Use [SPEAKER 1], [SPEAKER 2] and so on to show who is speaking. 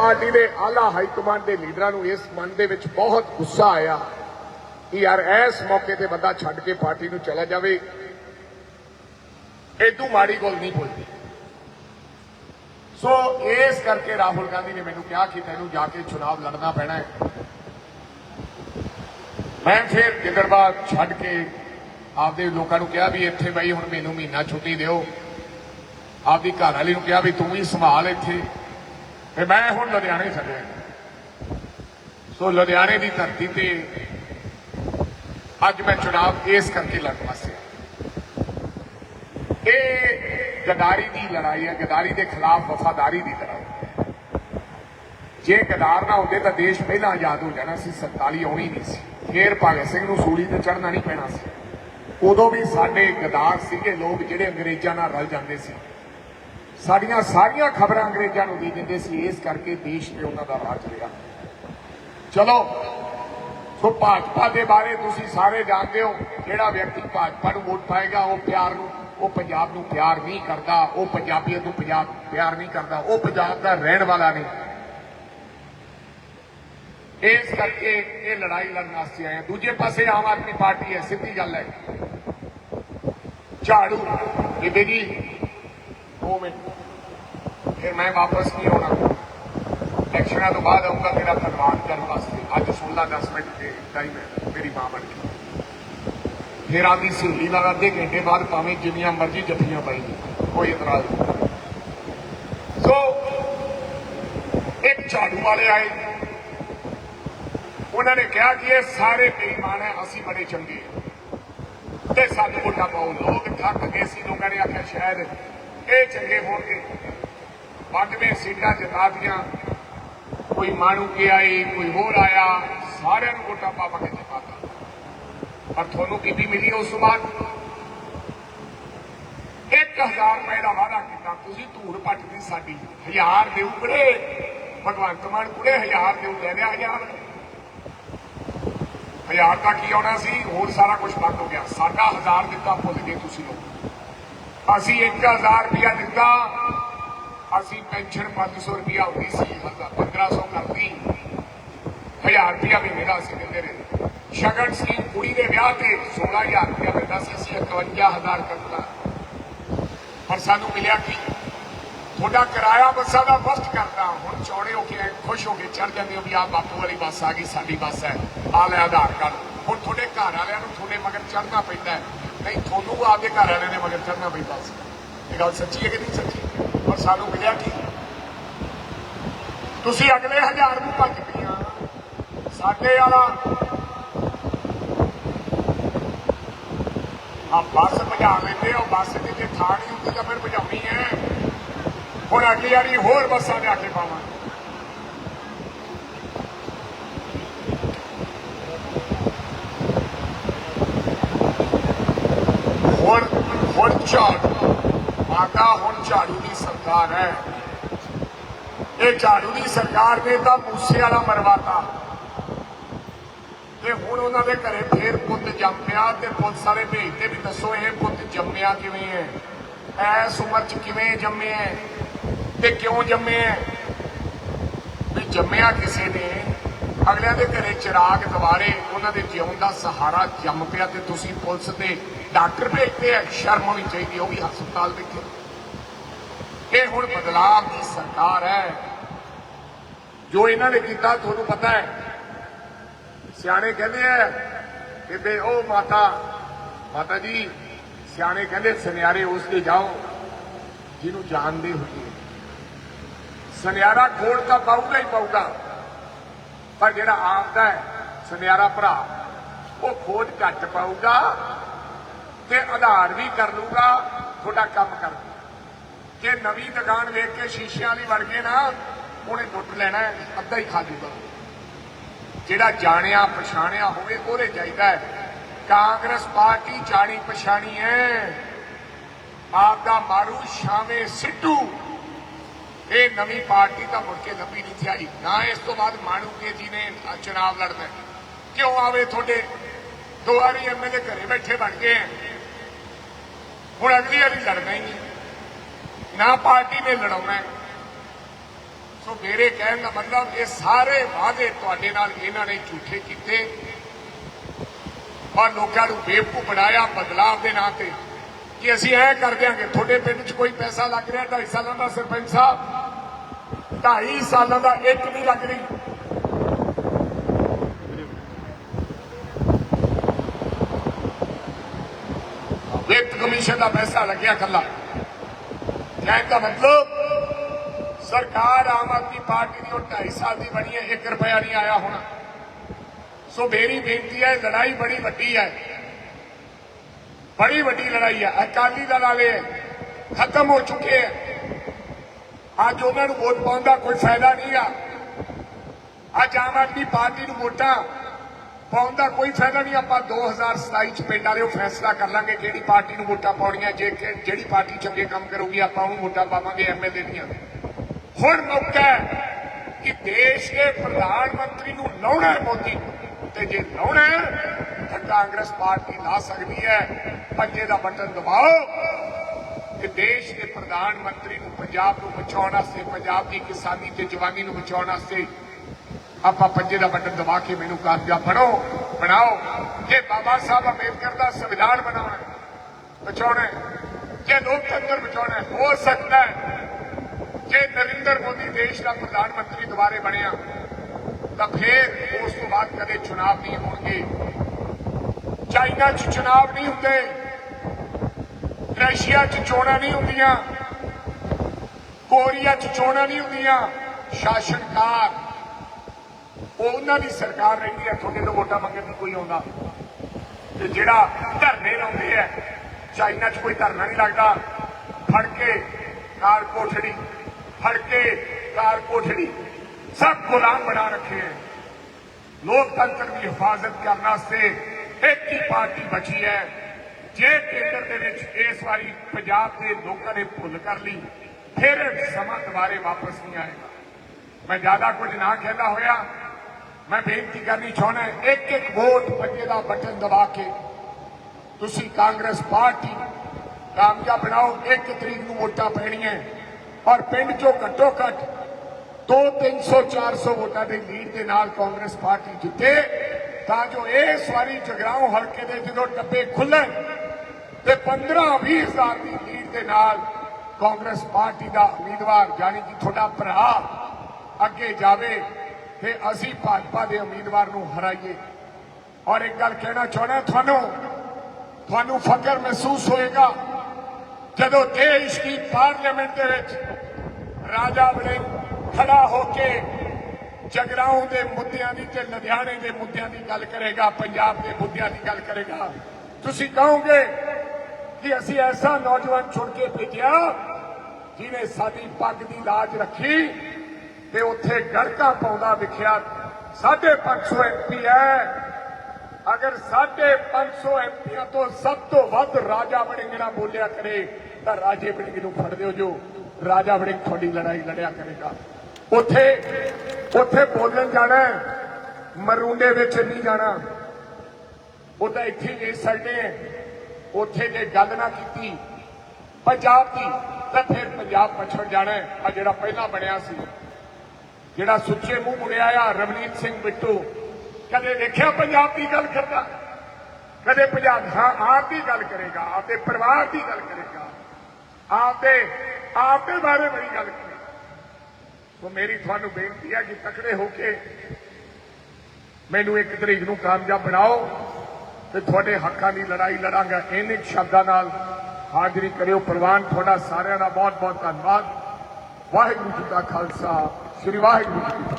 [SPEAKER 1] Party ਦੇ ਆਲਾ high command ਦੇ ਲੀਡਰਾਂ ਨੂੰ ਇਸ ਮਨ ਦੇ ਵਿੱਚ ਬਹੁਤ ਗੁੱਸਾ ਆਇਆ ਕਿ ਯਾਰ ਇਸ ਮੌਕੇ ਤੇ ਬੰਦਾ ਛੱਡ ਕੇ ਪਾਰਟੀ ਨੂੰ ਚਲਾ ਜਾਵੇ। ਇਦੋਂ ਮਾੜੀ ਗੱਲ ਨਹੀਂ ਬੋਲਦੀ। ਸੋ ਇਸ ਕਰਕੇ ਰਾਹੁਲ ਗਾਂਧੀ ਨੇ ਮੈਨੂੰ ਕਿਹਾ ਕਿ ਤੈਨੂੰ ਜਾ ਕੇ ਚੁਣਾਵ ਲੜਨਾ ਪੈਣਾ ਹੈ। ਮੈਂ ਫਿਰ ਗਿੱਦੜਬਾਦ ਛੱਡ ਕੇ ਆਪਦੇ ਲੋਕਾਂ ਨੂੰ ਕਿਹਾ ਵੀ ਇੱਥੇ ਬਈ ਹੁਣ ਮੈਨੂੰ ਮਹੀਨਾ ਛੁੱਟੀ ਦਿਓ। ਆਪਦੀ ਘਰ ਵਾਲੀ ਨੂੰ ਕਿਹਾ ਵੀ ਤੂੰ ਵੀ ਸੰਭਾਲ ਇੱਥੇ। ਤੇ ਮੈਂ ਹੁਣ ਲੁਧਿਆਣੇ ਛੱਡਿਆ। ਸੋ ਲੁਧਿਆਣੇ ਦੀ ਧਰਤੀ ਤੇ ਅੱਜ ਮੈਂ ਚੁਣਾਵ ਇਸ ਕਰਕੇ ਲੜਨ ਵਾਸਤੇ ਇਹ ਗਦਾਰੀ ਦੀ ਲੜਾਈ ਹੈ, ਗਦਾਰੀ ਦੇ ਖਿਲਾਫ ਵਫਾਦਾਰੀ ਦੀ ਲੜਾਈ ਜੇ ਗਦਾਰ ਨਾ ਹੁੰਦੇ ਤਾਂ ਦੇਸ਼ ਪਹਿਲਾਂ ਆਜ਼ਾਦ ਹੋ ਜਾਣਾ ਸੀ 47 ਆਉਣੀ ਨਹੀਂ ਸੀ। ਫੇਰ ਭਗਤ ਸਿੰਘ ਨੂੰ ਸੂਲੀ ਤੇ ਚੜਨਾ ਨਹੀਂ ਪੈਣਾ ਸੀ। ਉਦੋਂ ਵੀ ਸਾਡੇ ਗਦਾਰ ਸੀਗੇ, ਲੋਕ ਜਿਹੜੇ ਅੰਗਰੇਜ਼ਾਂ ਨਾਲ ਰਲ ਜਾਂਦੇ ਸੀ। ਸਾਡੀਆਂ ਸਾਰੀਆਂ ਖਬਰਾਂ ਅੰਗਰੇਜ਼ਾਂ ਨੂੰ ਦੇ ਦਿੰਦੇ ਸੀ, ਇਸ ਕਰਕੇ ਦੇਸ਼ ਤੇ ਉਹਨਾਂ ਦਾ ਰਾਜ ਰਿਹਾ ਚਲੋ, ਸੋ ਭਾਜਪਾ ਦੇ ਬਾਰੇ ਤੁਸੀਂ ਸਾਰੇ ਜਾਣਦੇ ਹੋ, ਜਿਹੜਾ ਵਿਅਕਤੀ ਭਾਜਪਾ ਨੂੰ ਵੋਟ ਪਾਏਗਾ, ਉਹ ਪਿਆਰ ਨੂੰ, ਉਹ ਪੰਜਾਬ ਨੂੰ ਪਿਆਰ ਨਹੀਂ ਕਰਦਾ, ਉਹ ਪੰਜਾਬੀਅਤ ਨੂੰ ਪੰਜਾਬ ਪਿਆਰ ਨਹੀਂ ਕਰਦਾ, ਉਹ ਪੰਜਾਬ ਦਾ ਰਹਿਣ ਵਾਲਾ ਨਹੀਂ। ਇਸ ਕਰਕੇ ਇਹ ਲੜਾਈ ਲੜਨ ਵਾਸਤੇ ਆਏ ਦੂਜੇ ਪਾਸੇ ਆਮ ਆਦਮੀ ਪਾਰਟੀ ਹੈ, ਸਿੱਧੀ ਗੱਲ ਹੈ। ਝਾੜੂ, ਇਹ ਜੀ ਦੋ ਮਿੰਟ। ਫਿਰ ਮੈਂ ਵਾਪਸ ਨਹੀਂ ਆਉਣਾ। ਇਲੈਕਸ਼ਨਾਂ ਤੋਂ ਬਾਅਦ ਆਉਂਗਾ ਤੇਰਾ ਧੰਨਵਾਦ ਕਰਨ ਵਾਸਤੇ। ਅੱਜ 16 10 ਮਿੰਟ ਦੇ ਟਾਈਮ ਹੈ, ਮੇਰੀ ਮਾਂ ਬਣ ਗਈ ਫਿਰ ਆਦੀ ਸਹੇਲੀ ਨਾਲ ਅੱਧੇ ਘੰਟੇ ਬਾਅਦ ਭਾਵੇਂ ਜਿੰਨੀਆਂ ਮਰਜ਼ੀ ਜੱਫੀਆਂ ਪਾਈ ਕੋਈ ਇਤਰਾਜ਼ ਨਹੀਂ। ਸੋ ਇੱਕ ਝਾੜੂ ਵਾਲੇ ਆਏ। ਉਹਨਾਂ ਨੇ ਕਿਹਾ ਕਿ ਇਹ ਸਾਰੇ ਬੇਈਮਾਨ ਹੈ, ਅਸੀਂ ਬੜੇ ਚੰਗੇ ਤੇ ਸਾਨੂੰ ਵੋਟਾਂ ਪਾਓ। ਲੋਕ ਥੱਕ ਗਏ ਸੀ, ਲੋਕਾਂ ਨੇ ਆਖਿਆ, ਸ਼ਾਇਦ ਇਹ ਚੰਗੇ ਹੋਣਗੇ। 92 ਸੀਟਾਂ ਜਿਤਾਤੀਆਂ ਕੋਈ ਮਾਣੂ ਕੇ ਆਈ ਕੋਈ ਹੋਰ ਆਇਆ, ਸਾਰਿਆਂ ਨੂੰ ਵੋਟਾਂ ਪਾ ਕੇ ਜਿਤਾਤਾ ਪਰ ਤੁਹਾਨੂੰ ਕਿੰਨੀ ਮਿਲੀ ਉਸ ਬਾਅਦ? 1000 ਰੁਪਏ ਦਾ ਵਾਅਦਾ ਕੀਤਾ। ਤੁਸੀਂ ਧੂੜ ਪੱਟਦੀ ਸਾਡੀ ਹਜ਼ਾਰ ਦੇਉ ਕੁੜੇ ਭਗਵੰਤ ਮਾਨ ਕੁੜੇ ਹਜ਼ਾਰ ਦੇਉ ਲੈ ਲਿਆ ਹਜ਼ਾਰ। ਹਜ਼ਾਰ ਦਾ ਕੀ ਆਉਣਾ ਸੀ, ਹੋਰ ਸਾਰਾ ਕੁਝ ਬੰਦ ਹੋ ਗਿਆ। ਸਾਡਾ ਹਜ਼ਾਰ ਦਿੱਤਾ ਭੁੱਲ ਗਏ ਤੁਸੀਂ ਲੋਕ। ਅਸੀਂ 1000 ਰੁਪਇਆ ਦਿੱਤਾ। ਅਸੀਂ ਪੈਨਸ਼ਨ 500 ਰੁਪਇਆ ਹੁੰਦੀ ਸੀ 1500 ਕਰਦੀ 1000 ਰੁਪਇਆ ਵੀ ਮੇਰਾ ਅਸੀਂ ਦਿੰਦੇ ਰਹੇ। ਸ਼ਗਨ ਸਕੀਮ ਕੁੜੀ ਦੇ ਵਿਆਹ ਤੇ 16000 ਰੁਪਇਆ ਮਿਲਦਾ ਸੀ, ਅਸੀਂ 51000 ਕਰਤਾ ਪਰ ਸਾਨੂੰ ਮਿਲਿਆ ਕੀ? ਤੁਹਾਡਾ ਕਿਰਾਇਆ ਬੱਸਾਂ ਦਾ ਫਸਟ ਕਰਦਾ ਹੁਣ ਚੌੜੇ ਹੋ ਕੇ ਖੁਸ਼ ਹੋ ਕੇ ਚੜ ਜਾਂਦੇ ਹੋ ਵੀ ਆ ਬਾਪੂ ਵਾਲੀ ਬੱਸ ਆ ਗਈ, ਸਾਡੀ ਬੱਸ ਹੈ। ਆ ਲੈ ਆਧਾਰ ਕਾਰਡ। ਹੁਣ ਤੁਹਾਡੇ ਘਰ ਵਾਲਿਆਂ ਨੂੰ ਤੁਹਾਡੇ ਮਗਰ ਚੜਨਾ ਪੈਂਦਾ ਹੈ। ਨਹੀਂ, ਤੁਹਾਨੂੰ ਆਪਦੇ ਘਰ ਵਾਲੇ ਦੇ ਮਗਰ ਚੜਨਾ ਪੈਂਦਾ ਸੀ ਇਹ ਗੱਲ ਸੱਚੀ ਹੈ ਕਿ ਨਹੀਂ ਸੱਚੀ? ਪਰ ਸਾਨੂੰ ਮਿਲਿਆ ਕੀ? ਤੁਸੀਂ ਅਗਲੇ ਹਜ਼ਾਰ ਨੂੰ ਭੱਜ ਪਈਆਂ ਸਾਡੇ ਵਾਲਾ ਆ ਬੱਸ ਭਜਾ ਲੈਂਦੇ ਹੋ ਬੱਸ ਦੀ ਜੇ ਥਾਂ ਨਹੀਂ ਹੁੰਦੀ ਤਾਂ ਫਿਰ ਭਜਾਉਣੀ ਹੈ। ਹੁਣ ਅਗਲੀ ਵਾਰੀ ਹੋਰ ਬੱਸਾਂ ਲਿਆ ਕੇ ਪਾਵਾਂਗੇ ਹੁਣ ਹੁਣ ਝਾੜੂ। ਮਾਤਾ ਹੁਣ ਝਾੜੂ ਦੀ ਸਰਕਾਰ ਹੈ। ਇਹ ਝਾੜੂ ਦੀ ਸਰਕਾਰ ਨੇ ਤਾਂ ਮੂਸੇ ਵਾਲਾ ਮਰਵਾਤਾ। ਤੇ ਹੁਣ ਉਹਨਾਂ ਦੇ ਘਰੇ ਫੇਰ ਪੁੱਤ ਜੰਮਿਆ ਤੇ ਪੁਲਿਸ ਵਾਲੇ ਭੇਜਦੇ ਵੀ ਦੱਸੋ, ਇਹ ਪੁੱਤ ਜੰਮਿਆ ਕਿਵੇਂ ਹੈ? ਐਸ ਉਮਰ ਚ ਕਿਵੇਂ ਜੰਮਿਆ ਹੈ? ਤੇ ਕਿਉਂ ਜੰਮੇ ਹੈ? ਵੀ ਜੰਮਿਆ ਕਿਸੇ ਨੇ, ਅਗਲਿਆਂ ਦੇ ਘਰੇ ਚਿਰਾਗ ਦੁਆਰੇ ਉਹਨਾਂ ਦੇ ਜਿਉਣ ਦਾ ਸਹਾਰਾ ਜੰਮ ਪਿਆ ਤੇ ਤੁਸੀਂ ਪੁਲਿਸ ਦੇ ਡਾਕਟਰ ਭੇਜਦੇ ਆ ਸ਼ਰਮ ਹੋਣੀ ਚਾਹੀਦੀ ਉਹ ਵੀ ਹਸਪਤਾਲ ਵਿੱਚ ਇਹ ਹੁਣ ਬਦਲਾਵ ਦੀ ਸਰਕਾਰ ਹੈ। ਜੋ ਇਹਨਾਂ ਨੇ ਕੀਤਾ, ਤੁਹਾਨੂੰ ਪਤਾ ਹੈ। ਸਿਆਣੇ ਕਹਿੰਦੇ ਆ ਕਿ ਬੇ, ਉਹ ਮਾਤਾ ਮਾਤਾ ਜੀ, ਸਿਆਣੇ ਕਹਿੰਦੇ, ਸੁਨਿਆਰੇ ਉਸ ਦੇ ਜਾਓ, ਜਿਹਨੂੰ ਜਾਣਦੇ ਹੋਈਏ ਸੁਨਿਆਰਾ ਖੋੜ ਤਾਂ ਪਾਊਗਾ ਹੀ ਪਾਉਗਾ ਪਰ ਜਿਹੜਾ ਆਪਦਾ ਹੈ, ਸੁਨਿਆਰਾ ਭਰਾ, ਉਹ ਖੋਜ ਘੱਟ ਪਾਊਗਾ ਤੇ ਆਧਾਰ ਵੀ ਕਰ ਲੂਗਾ ਤੁਹਾਡਾ ਕੰਮ ਕਰ ਦੂਗਾ ਜੇ ਨਵੀਂ ਦੁਕਾਨ ਵੇਖ ਕੇ ਸ਼ੀਸ਼ਿਆਂ ਵਾਲੀ ਵੜ ਗਏ ਨਾ, ਉਹਨੇ ਲੁੱਟ ਲੈਣਾ ਅੱਧਾ ਹੀ ਖਾ ਲੂਗਾ ਜਿਹੜਾ ਜਾਣਿਆ, ਪਛਾਣਿਆ ਹੋਵੇ, ਉਹਦੇ ਚਾਹੀਦਾ ਹੈ। ਕਾਂਗਰਸ ਪਾਰਟੀ ਜਾਣੀ ਪਛਾਣੀ ਹੈ। ਆਪ ਦਾ ਮਾਰੂ ਸ਼ਾਮੇ ਸਿੱਟੂ। ਇਹ ਨਵੀਂ ਪਾਰਟੀ ਤਾਂ ਮੁੜ ਕੇ ਲੱਭੀ ਨਹੀਂ ਥਿਆਈ। ਨਾ ਇਸ ਤੋਂ ਬਾਅਦ ਮਾਣੂਕੇ ਜੀ ਨੇ ਚੁਣਾਵ ਲੜਨਾ ਕਿਉਂ ਆਵੇ ਤੁਹਾਡੇ? ਦੋ ਵਾਰੀ ਐਮਐਲਏ ਘਰੇ ਬੈਠੇ ਬਣ ਗਏ ਹੁਣ ਅਗਲੀ ਵਾਰੀ ਲੜਨਾ ਹੀ ਨਹੀਂ। ਨਾ ਪਾਰਟੀ ਨੇ ਲੜਾਉਣਾ ਸੋ ਮੇਰੇ ਕਹਿਣ ਦਾ ਮਤਲਬ ਇਹ ਸਾਰੇ ਵਾਅਦੇ ਤੁਹਾਡੇ ਨਾਲ ਇਹਨਾਂ ਨੇ ਝੂਠੇ ਕੀਤੇ। ਔਰ ਲੋਕਾਂ ਨੂੰ ਬੇਵਕੂਫ ਬਣਾਇਆ ਬਦਲਾਵ ਦੇ ਨਾਂ ਤੇ। ਕਿ ਅਸੀਂ ਐ ਕਰ ਦਿਆਂਗੇ, ਤੁਹਾਡੇ ਪਿੰਡ 'ਚ ਕੋਈ ਪੈਸਾ ਲੱਗ ਰਿਹਾ 2.5 ਸਾਲਾਂ ਦਾ ਸਰਪੰਚ ਸਾਹਿਬ। 2.5 ਸਾਲਾਂ ਦਾ ਇੱਕ ਨਹੀਂ ਲੱਗ ਰਹੀ ਕਮਿਸ਼ਨ ਦਾ ਪੈਸਾ ਲੱਗਿਆ ਕੱਲਾ ਕਹਿਣ ਦਾ ਮਤਲਬ, ਸਰਕਾਰ ਆਮ ਆਦਮੀ ਪਾਰਟੀ ਦੀ ਉਹ 2.5 ਸਾਲ ਦੀ ਬਣੀ ਹੈ 1 ਰੁਪਿਆ ਨਹੀਂ ਆਇਆ ਹੋਣਾ। ਸੋ ਮੇਰੀ ਬੇਨਤੀ ਹੈ, ਲੜਾਈ ਬੜੀ ਵੱਡੀ ਹੈ। ਬੜੀ ਵੱਡੀ ਲੜਾਈ ਹੈ। ਅਕਾਲੀ ਦਲ ਵਾਲੇ ਖਤਮ ਹੋ ਚੁੱਕੇ ਹੈ। ਅੱਜ ਉਹਨਾਂ ਨੂੰ ਵੋਟ ਪਾਉਣ ਦਾ ਕੋਈ ਫਾਇਦਾ ਨਹੀਂ ਆ। ਅੱਜ ਆਮ ਆਦਮੀ ਪਾਰਟੀ ਨੂੰ ਵੋਟਾਂ ਪਾਉਣ ਦਾ ਕੋਈ ਫਾਇਦਾ ਨਹੀਂ। ਆਪਾਂ 2027 ਚ ਪਿੰਡ ਵਾਲਿਓ ਫੈਸਲਾ ਕਰ ਲਾਂਗੇ ਕਿਹੜੀ ਪਾਰਟੀ ਨੂੰ ਵੋਟਾਂ ਪਾਉਣੀਆਂ, ਜੇ ਜਿਹੜੀ ਪਾਰਟੀ ਚੰਗੇ ਕੰਮ ਕਰੂਗੀ, ਆਪਾਂ ਉਹਨੂੰ ਵੋਟਾਂ ਪਾਵਾਂਗੇ ਐਮਐਲਏ ਦੀਆਂ। ਹੁਣ ਮੌਕਾ ਹੈ ਕਿ ਦੇਸ਼ ਦੇ ਪ੍ਰਧਾਨ ਮੰਤਰੀ ਨੂੰ ਲਾਉਣਾ ਹੈ ਮੋਦੀ। ਤੇ ਜੇ ਲਾਉਣਾ ਹੈ, ਤਾਂ ਕਾਂਗਰਸ ਪਾਰਟੀ ਲਾ ਸਕਦੀ ਹੈ। ਪੰਜੇ ਦਾ ਬਟਨ ਦਬਾਓ ਕਿ ਦੇਸ਼ ਦੇ ਪ੍ਰਧਾਨ ਮੰਤਰੀ ਨੂੰ ਪੰਜਾਬ ਨੂੰ ਬਚਾਉਣ ਵਾਸਤੇ, ਪੰਜਾਬ ਦੀ ਕਿਸਾਨੀ ਤੇ ਜਵਾਨੀ ਨੂੰ ਬਚਾਉਣ ਵਾਸਤੇ ਆਪਾਂ ਪੰਜੇ ਦਾ ਬਟਨ ਦਬਾ ਕੇ ਮੈਨੂੰ ਕਾਮਯਾਬ ਬਣੋ ਬਣਾਓ। ਜੇ ਬਾਬਾ ਸਾਹਿਬ ਅੰਬੇਦਕਰ ਦਾ ਸੰਵਿਧਾਨ ਬਣਾਉਣਾ ਬਚਾਉਣਾ ਜੇ ਲੋਕਤੰਤਰ ਬਚਾਉਣਾ ਹੋ ਸਕਦਾ ਹੈ। ਜੇ ਨਰਿੰਦਰ ਮੋਦੀ ਦੇਸ਼ ਦਾ ਪ੍ਰਧਾਨ ਮੰਤਰੀ ਦੁਬਾਰੇ ਬਣਿਆ, ਤਾਂ ਫਿਰ ਉਸ ਤੋਂ ਬਾਅਦ ਕਦੇ ਚੁਣਾਵ ਨਹੀਂ ਹੋਣਗੇ। ਚਾਈਨਾ 'ਚ ਚੁਣਾਵ ਨਹੀਂ ਹੁੰਦੇ, ਰਸ਼ੀਆ 'ਚ ਚੋਣਾਂ ਨਹੀਂ ਹੁੰਦੀਆਂ, ਕੋਰੀਆ 'ਚ ਚੋਣਾਂ ਨਹੀਂ ਹੁੰਦੀਆਂ, ਸ਼ਾਸਨਕਾਰ ਉਹਨਾਂ ਦੀ ਸਰਕਾਰ ਰਹਿੰਦੀ ਹੈ, ਤੁਹਾਡੇ ਤੋਂ ਵੋਟਾਂ ਮੰਗਣ ਦੀ ਕੋਈ ਆਉਂਦਾ। ਤੇ ਜਿਹੜਾ ਧਰਨੇ ਲਾਉਂਦੇ ਆ ਚਾਈਨਾ 'ਚ ਕੋਈ ਧਰਨਾ ਨਹੀਂ ਲੱਗਦਾ। ਫੜ ਕੇ ਕਾਰ ਕੋਠੜੀ, ਫੜ ਕੇ ਕਾਰ ਕੋਠੜੀ। ਸਭ ਗੁਲਾਮ ਬਣਾ ਰੱਖੇ ਹੈ। ਲੋਕਤੰਤਰ ਦੀ ਹਿਫਾਜ਼ਤ ਕਰਨ ਵਾਸਤੇ ਇੱਕ ਹੀ ਪਾਰਟੀ ਬਚੀ ਹੈ। ਜੇ ਕੇਂਦਰ ਦੇ ਵਿੱਚ ਇਸ ਵਾਰੀ ਪੰਜਾਬ ਦੇ ਲੋਕਾਂ ਨੇ ਭੁੱਲ ਕਰ ਲਈ, ਫਿਰ ਸਮਾਂ ਦੁਬਾਰੇ ਵਾਪਸ ਨਹੀਂ ਆਏਗਾ। ਮੈਂ ਜ਼ਿਆਦਾ ਕੁਝ ਨਾ ਕਹਿੰਦਾ ਹੋਇਆ। ਮੈਂ ਬੇਨਤੀ ਕਰਨੀ ਚਾਹੁੰਦਾ ਇੱਕ ਇੱਕ ਵੋਟ ਪੰਜੇ ਦਾ ਬਟਨ ਦਬਾ ਕੇ ਤੁਸੀਂ ਕਾਂਗਰਸ ਪਾਰਟੀ ਕਾਮਯਾਬ ਬਣਾਓ, ਇੱਕ ਤਰੀਕ ਨੂੰ ਵੋਟਾਂ ਪੈਣੀਆਂ। ਔਰ ਪਿੰਡ ਚੋਂ ਘੱਟੋ ਘੱਟ 2 300 400 ਵੋਟਾਂ ਦੇ ਲੀਡ ਦੇ ਨਾਲ ਕਾਂਗਰਸ ਪਾਰਟੀ ਜਿੱਤੇ, ਤਾਂ ਜੋ ਇਸ ਵਾਰੀ ਜਗਰਾਉਂ ਹਲਕੇ ਦੇ ਜਦੋਂ ਡੱਬੇ ਖੁੱਲਣ ਤੇ 15 20 ਹਜ਼ਾਰ ਦੀ ਲੀਡ ਦੇ ਨਾਲ ਕਾਂਗਰਸ ਪਾਰਟੀ ਦਾ ਉਮੀਦਵਾਰ ਜਾਨੀ ਕਿ ਤੁਹਾਡਾ ਭਰਾ ਅੱਗੇ ਜਾਵੇ। ਤੇ ਅਸੀਂ ਭਾਜਪਾ ਦੇ ਉਮੀਦਵਾਰ ਨੂੰ ਹਰਾਈਏ। ਔਰ ਇੱਕ ਗੱਲ ਕਹਿਣਾ ਚਾਹੁੰਦਾ, ਤੁਹਾਨੂੰ ਤੁਹਾਨੂੰ ਫਖਰ ਮਹਿਸੂਸ ਹੋਏਗਾ, ਜਦੋਂ ਦੇਸ਼ ਦੀ ਪਾਰਲੀਮੈਂਟ ਦੇ ਵਿੱਚ ਰਾਜਾ ਬੜੇ ਖੜਾ ਹੋ ਕੇ ਜਗਰਾਉਂ ਦੇ ਮੁੱਦਿਆਂ ਦੀ ਤੇ ਲੁਧਿਆਣੇ ਦੇ ਮੁੱਦਿਆਂ ਦੀ ਗੱਲ ਕਰੇਗਾ, ਪੰਜਾਬ ਦੇ ਮੁੱਦਿਆਂ ਦੀ ਗੱਲ ਕਰੇਗਾ। ਤੁਸੀਂ ਕਹੋਗੇ ਕਿ ਅਸੀਂ ਐਸਾ ਨੌਜਵਾਨ ਚੁਣ ਕੇ ਭੇਜਿਆ, ਜਿਹਨੇ ਸਾਡੀ ਪੱਗ ਦੀ ਲਾਜ ਰੱਖੀ ਤੇ ਉੱਥੇ ਗੜਕਾ ਪਾਉਂਦਾ ਵਿਖਿਆ 550 ਐਮਪੀ ਹੈ। ਅਗਰ 550 ਐਮਪੀਆਂ ਤੋਂ ਸਭ ਤੋਂ ਵੱਧ ਰਾਜਾ ਵੜਿੰਗ ਨਾਲ ਬੋਲਿਆ ਕਰੇ ਤਾਂ ਰਾਜੇ ਵੜਿੰਗ ਨੂੰ ਫੜ ਦਿਓ ਜੋ। ਰਾਜਾ ਵੜਿੰਗ ਤੁਹਾਡੀ ਲੜਾਈ ਲੜਿਆ ਕਰੇਗਾ। ਉੱਥੇ ਉੱਥੇ ਬੋਲਣ ਜਾਣਾ ਹੈ, ਵਿੱਚ ਨਹੀਂ ਜਾਣਾ। ਉਹ ਤਾਂ ਇੱਥੇ ਹੀ ਇਸ ਸਕਦੇ ਉੱਥੇ ਜੇ ਗੱਲ ਨਾ ਕੀਤੀ ਪੰਜਾਬ ਦੀ ਤਾਂ ਫਿਰ ਪੰਜਾਬ ਪਛੜ ਜਾਣਾ ਹੈ। ਆ ਜਿਹੜਾ ਪਹਿਲਾਂ ਬਣਿਆ ਸੀ। ਜਿਹੜਾ ਸੁੱਚੇ ਮੂੰਹ ਮੁੜਿਆ ਆ ਰਵਨੀਤ ਸਿੰਘ ਬਿੱਟੂ, ਕਦੇ ਦੇਖਿਆ ਪੰਜਾਬ ਦੀ ਗੱਲ ਕਰਦਾ? ਕਦੇ ਪੰਜਾਬ, ਹਾਂ, ਆਪ ਦੀ ਗੱਲ ਕਰੇਗਾ, ਆਪਦੇ ਪਰਿਵਾਰ ਦੀ ਗੱਲ ਕਰੇਗਾ, ਆਪਦੇ ਆਪਦੇ ਬਾਰੇ ਬੜੀ ਗੱਲ ਕਰੇਗਾ। ਸੋ ਮੇਰੀ ਤੁਹਾਨੂੰ ਬੇਨਤੀ ਹੈ ਕਿ ਤਕੜੇ ਹੋ ਕੇ ਮੈਨੂੰ ਇੱਕ ਤਰੀਕ ਨੂੰ ਕਾਮਯਾਬ ਬਣਾਓ ਤੇ ਤੁਹਾਡੇ ਹੱਕਾਂ ਦੀ ਲੜਾਈ ਲੜਾਂਗਾ। ਇਹਨੇ ਸ਼ਬਦਾਂ ਨਾਲ ਹਾਜ਼ਰੀ ਕਰਿਓ। ਪ੍ਰਵਾਨ ਤੁਹਾਡਾ ਸਾਰਿਆਂ ਦਾ ਬਹੁਤ ਬਹੁਤ ਧੰਨਵਾਦ। ਵਾਹਿਗੁਰੂ ਜੀ ਕਾ ਖਾਲਸਾ। ਸ੍ਰੀ ਵਾਹਿਗੁਰੂ ਜੀ ਕੀ ਫਤਿਹ